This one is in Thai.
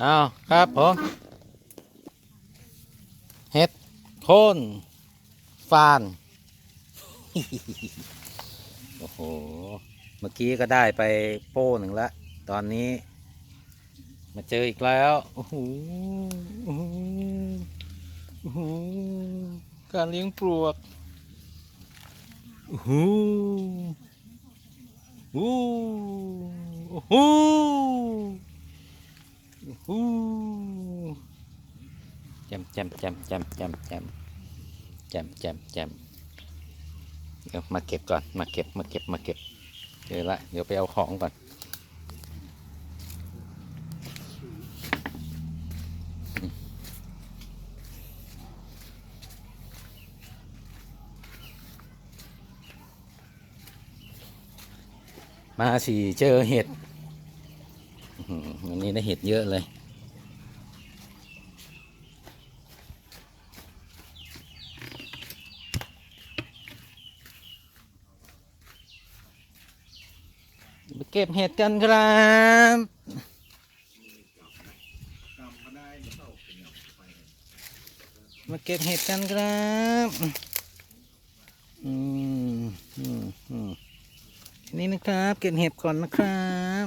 เอาครับผมเห็ดโคนฟานโอ้โห เมื่อกี้ก็ได้ไปโป้หนึ่งละ ตอนนี้ มาเจออีกแล้ว โอ้โหโอ้โหโอ้โหการเลี้ยงปลวกโอ้โหโอ้โห โอ้โหแจมแจมแจมแจมแจมแจมแจมแจมแจมเดี๋ยวมาเก็บก่อน มาเก็บ มาเก็บ มาเก็บเจอละ เดี๋ยวไปเอาของก่อนมาสิเจอเห็ด วันนี้ได้เห็ดเยอะเลยไปเก็บเห็ดกันครับมาเก็บเห็ดกันครับอืมอืมอืมนี่นะครับ เก็บเห็บก่อนนะครับ